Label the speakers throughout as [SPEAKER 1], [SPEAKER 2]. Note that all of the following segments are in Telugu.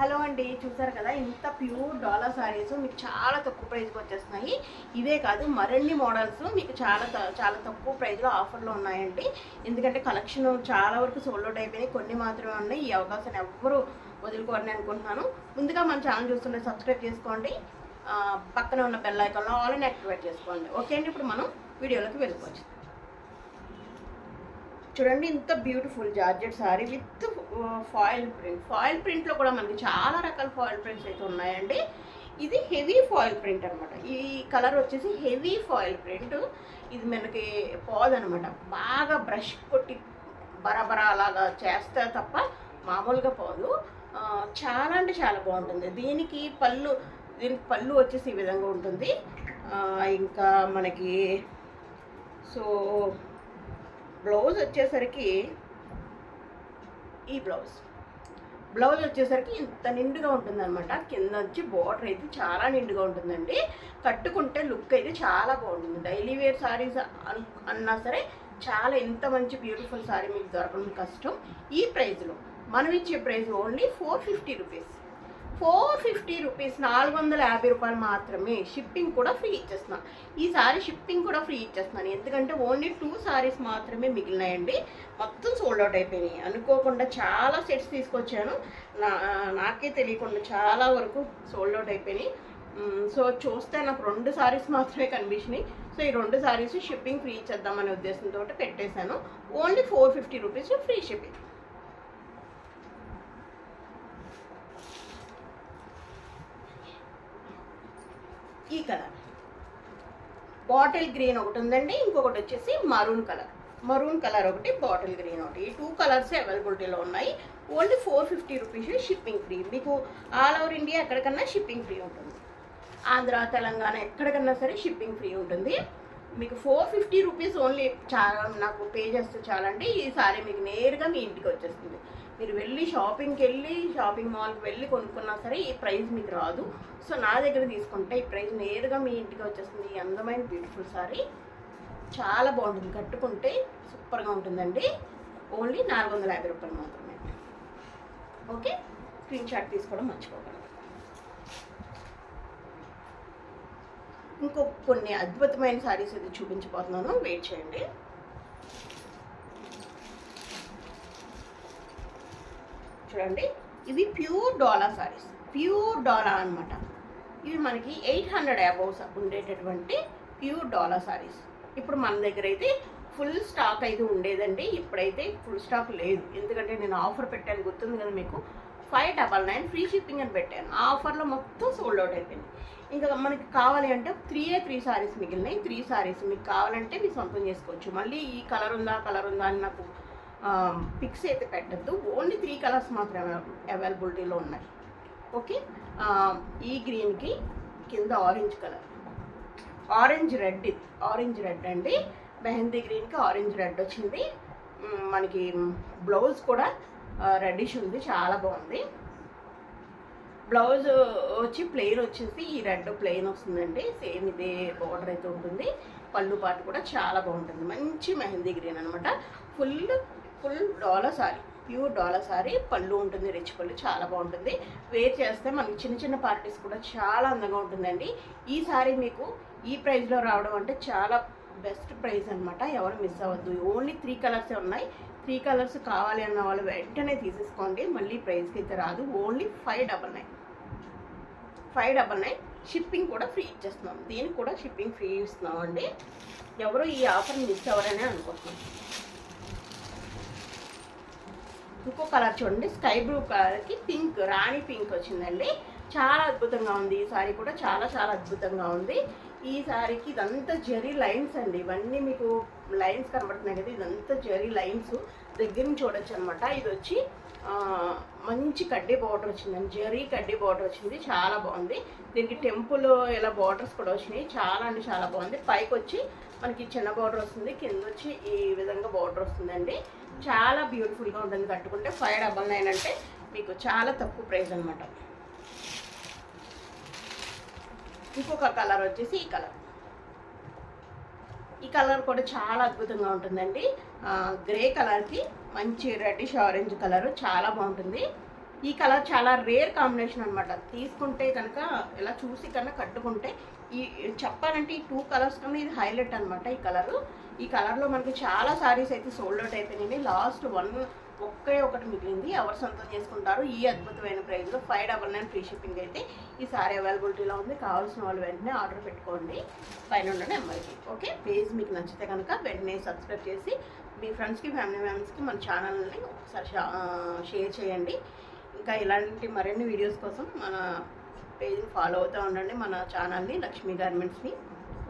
[SPEAKER 1] హలో అండి చూసారు కదా? ఇంత ప్యూర్ డాలర్ సారీస్ మీకు చాలా తక్కువ ప్రైస్కి వచ్చేస్తున్నాయి. ఇవే కాదు మరిన్ని మోడల్స్ మీకు చాలా త- చాలా తక్కువ ప్రైస్లో ఆఫర్లో ఉన్నాయండి. ఎందుకంటే కలెక్షన్ చాలా వరకు సోల్డ్ అవుట్ అయిపోయినాయి. కొన్ని మాత్రమే ఉన్నాయి. ఈ అవకాశాన్ని ఎవ్వరూ వదులుకోరని అనుకుంటున్నాను. ముందుగా మన ఛానల్ చూస్తుంటే సబ్స్క్రైబ్ చేసుకోండి. పక్కన ఉన్న బెల్ ఐకాన్లో ఆల్ యాక్టివేట్ చేసుకోండి. ఓకే అండి ఇప్పుడు మనం వీడియోలోకి వెళ్ళిపోవచ్చు. చూడండి ఇంత beautiful georgette sari with foil print. Foil ప్రింట్లో కూడా మనకి చాలా రకాల ఫాయిల్ ప్రింట్స్ అయితే ఉన్నాయండి. ఇది హెవీ ఫాయిల్ ప్రింట్ అనమాట ఈ కలర్ వచ్చేసి హెవీ ఫాయిల్ ప్రింట్. ఇది మనకి పోదనమాట బాగా బ్రష్ కొట్టి బరాబరా అలాగా చేస్తే తప్ప మామూలుగా పోదు. చాలా అంటే చాలా బాగుంటుంది. దీనికి పళ్ళు దీనికి పళ్ళు వచ్చేసి ఈ విధంగా ఉంటుంది. ఇంకా మనకి సో బ్లౌజ్ వచ్చేసరికి ఈ బ్లౌజ్. బ్లౌజ్ వచ్చేసరికి ఇంత నిండుగా ఉంటుందన్నమాట. కింద వచ్చి బార్డర్ అయితే చాలా నిండుగా ఉంటుందండి. కట్టుకుంటే లుక్ అయితే చాలా బాగుంటుంది. డైలీ వేర్ శారీస్ అన్నా సరే చాలా ఇంత మంచి బ్యూటిఫుల్ సారీ మీకు దొరకడం కష్టం. ఈ ప్రైస్లో మనం ఇచ్చే price only four fifty rupees four fifty rupees నాలుగు వందల యాభై రూపాయలు మాత్రమే షిప్పింగ్ కూడా ఫ్రీ ఇచ్చేస్తున్నాను ఈ సారీ షిప్పింగ్ కూడా ఫ్రీ ఇచ్చేస్తున్నాను. ఎందుకంటే ఓన్లీ టూ సారీస్ మాత్రమే మిగిలినాయండి. మొత్తం సోల్డ్ అవుట్ అయిపోయినాయి. అనుకోకుండా చాలా సెట్స్ తీసుకొచ్చాను. నా నాకే తెలియకుండా చాలా వరకు సోల్డ్ అవుట్ అయిపోయినాయి. సో చూస్తే నాకు రెండు సారీస్ మాత్రమే కనిపించినాయి. సో ఈ రెండు సారీస్ షిప్పింగ్ ఫ్రీ ఇచ్చేద్దామనే ఉద్దేశంతో పెట్టేశాను. Only four fifty rupees free shipping. ఈ కలర్. బాటిల్ గ్రీన్ ఒకటి ఉందండి ఇంకొకటి వచ్చేసి మరూన్ కలర్. మరూన్ కలర్ ఒకటి బాటిల్ గ్రీన్ ఒకటి. ఈ టూ కలర్స్ అవైలబిలిటీలో ఉన్నాయి. Only four fifty rupees shipping free. మీకు ఆల్ ఓవర్ ఇండియా ఎక్కడికన్నా షిప్పింగ్ ఫ్రీ ఉంటుంది. ఆంధ్ర తెలంగాణ ఎక్కడికన్నా సరే షిప్పింగ్ ఫ్రీ ఉంటుంది. మీకు ఫోర్ ఫిఫ్టీ రూపీస్ ఓన్లీ చాలా నాకు పే చేస్తే చాలండి ఈ సారీ మీకు నేరుగా మీ ఇంటికి వచ్చేస్తుంది. మీరు వెళ్ళి షాపింగ్కి వెళ్ళి షాపింగ్ మాల్కి వెళ్ళి కొనుక్కున్నా సరే ఈ ప్రైస్ మీకు రాదు. సో నా దగ్గర తీసుకుంటే ఈ ప్రైస్ నేరుగా మీ ఇంటికి వచ్చేస్తుంది. ఈ అందమైన బ్యూటిఫుల్ సారీ చాలా బాగుంటుంది. కట్టుకుంటే సూపర్గా ఉంటుందండి. ఓన్లీ నాలుగు వందల యాభై రూపాయలు మాత్రమే. ఓకే స్క్రీన్ షాట్ తీసుకోవడం మర్చిపోకండి. ఇంకో కొన్ని అద్భుతమైన శారీస్ అయితే చూపించబోతున్నాను. వెయిట్ చేయండి. చూడండి. ఇవి ప్యూర్ డాలా సారీస్. ప్యూర్ డాలా అన్నమాట. ఇవి మనకి ఎయిట్ హండ్రెడ్ అబౌవ్స్ ఉండేటటువంటి ప్యూర్ డాలా శారీస్ ఇప్పుడు మన దగ్గర అయితే ఫుల్ స్టాక్ అయితే ఉండేదండి. ఇప్పుడైతే ఫుల్ స్టాక్ లేదు. ఎందుకంటే నేను ఆఫర్ పెట్టాను. గుర్తుంది కదా మీకు? Five double nine free shipping అని పెట్టాను. ఆ ఆఫర్లో మొత్తం సోల్డ్ అవుట్ అయిపోయింది. ఇంకా మనకి కావాలి అంటే త్రీ ఏ త్రీ సారీస్ మిగిలినాయి. త్రీ సారీస్ మీకు కావాలంటే మీరు సొంతం చేసుకోవచ్చు. మళ్ళీ ఈ కలర్ ఉందా కలర్ ఉందా అని నాకు పిక్స్ అయితే పెట్టద్దు. ఓన్లీ త్రీ కలర్స్ మాత్రమే అవైలబిలిటీలో ఉన్నాయి. ఓకే ఈ గ్రీన్కి కింద ఆరెంజ్ కలర్ ఆరెంజ్ రెడ్ ఇది ఆరెంజ్ రెడ్ అండి. మెహందీ గ్రీన్కి ఆరెంజ్ రెడ్ వచ్చింది. మనకి బ్లౌజ్ కూడా రెడ్డిష్ ఉంది చాలా బాగుంది. బ్లౌజ్ వచ్చి ప్లెయిన్ వచ్చేసి ఈ రెడ్ ప్లెయిన్ వస్తుందండి. సేమ్ ఇదే బార్డర్ అయితే ఉంటుంది. పళ్ళు పాటు కూడా చాలా బాగుంటుంది. మంచి మెహందీ గ్రీన్ అనమాట full full dollar sari pure dollar sari పళ్ళు ఉంటుంది రిచ్ పళ్ళు చాలా బాగుంటుంది. వేర్ చేస్తే మనకి చిన్న చిన్న పార్టీస్ కూడా చాలా అందంగా ఉంటుందండి. ఈ సారీ మీకు ఈ ప్రైస్లో రావడం అంటే చాలా బెస్ట్ ప్రైస్ అనమాట ఎవరు మిస్ అవ్వద్దు. ఓన్లీ త్రీ కలర్సే ఉన్నాయి. త్రీ కలర్స్ కావాలి అన్న వాళ్ళు వెంటనే తీసేసుకోండి. మళ్ళీ ప్రైస్కి అయితే రాదు. Only five double nine five double nine shipping కూడా ఫ్రీ ఇచ్చేస్తున్నాం. దీనికి కూడా షిప్పింగ్ ఫ్రీ ఇస్తున్నాం అండి. ఎవరు ఈ ఆఫర్ మిస్ అవ్వరనే అనుకుంటున్నాం. ఇంకో కలర్ చూడండి. స్కై బ్లూ కలర్కి పింక్ రాణి పింక్ వచ్చిందండి. చాలా అద్భుతంగా ఉంది. ఈ సారీ కూడా చాలా చాలా అద్భుతంగా ఉంది. ఈ సారీకి ఇదంతా జరీ లైన్స్ అండి. ఇవన్నీ మీకు లైన్స్ కనబడుతున్నాయి కదా. ఇదంతా జరీ లైన్స్ దగ్గర నుంచి చూడొచ్చు అనమాట ఇది వచ్చి మంచి కడ్డీ బార్డర్ వచ్చిందండి. జరీ కడ్డీ బార్డర్ వచ్చింది. చాలా బాగుంది. దీనికి టెంపుల్ ఇలా బార్డర్స్ కూడా వచ్చినాయి. చాలా అంటే చాలా బాగుంది. పైకి వచ్చి మనకి చిన్న బార్డర్ వస్తుంది. కింద వచ్చి ఈ విధంగా బార్డర్ వస్తుందండి. చాలా బ్యూటిఫుల్గా ఉంటుంది కట్టుకుంటే. ఫైవ్ డబల్ నైన్ అంటే మీకు చాలా తక్కువ ప్రైస్ అనమాట. ఇంకొక కలర్ వచ్చేసి ఈ కలర్. ఈ కలర్ కూడా చాలా అద్భుతంగా ఉంటుందండి. గ్రే కలర్కి మంచి రెడ్డిష్ ఆరెంజ్ కలర్ చాలా బాగుంటుంది. ఈ కలర్ చాలా రేర్ కాంబినేషన్ అనమాట తీసుకుంటే కనుక ఇలా చూసి కన్నా కట్టుకుంటే ఈ చెప్పాలంటే ఈ టూ కలర్స్ కన్నా ఇది హైలైట్ అనమాట ఈ కలరు. ఈ కలర్లో మనకి చాలా సారీస్ అయితే సోల్డ్ అవుట్ అయిపోయినాయి లాస్ట్ వన్ ఒకే ఒకటి మిగిలింది. ఎవరు సొంతం చేసుకుంటారు ఈ అద్భుతమైన ప్రైస్లో five double nine free shipping అయితే ఈ సారీ అవైలబిలిటీలో ఉంది. కావాల్సిన వాళ్ళు వెంటనే ఆర్డర్ పెట్టుకోండి. పైన ఉన్న నెంబర్కి ఓకే పేజ్ మీకు నచ్చితే కనుక వెంటనే సబ్స్క్రైబ్ చేసి మీ ఫ్రెండ్స్కి ఫ్యామిలీ మెంబర్స్కి మన ఛానల్ని ఒకసారి షా- షేర్ చేయండి. ఇంకా ఇలాంటి మరిన్ని వీడియోస్ కోసం మన పేజ్ని ఫాలో అవుతూ ఉండండి. మన ఛానల్ని లక్ష్మీ గార్మెంట్స్ని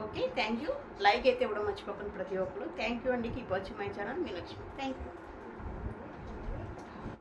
[SPEAKER 1] ఓకే థ్యాంక్ యూ లైక్ అయితే ఇవ్వడం మర్చిపోకండి ప్రతి ఒక్కరు. థ్యాంక్ యూ అండి. కీప్ వచ్చి మై ఛానల్ మీ లక్ష్మి. Thank you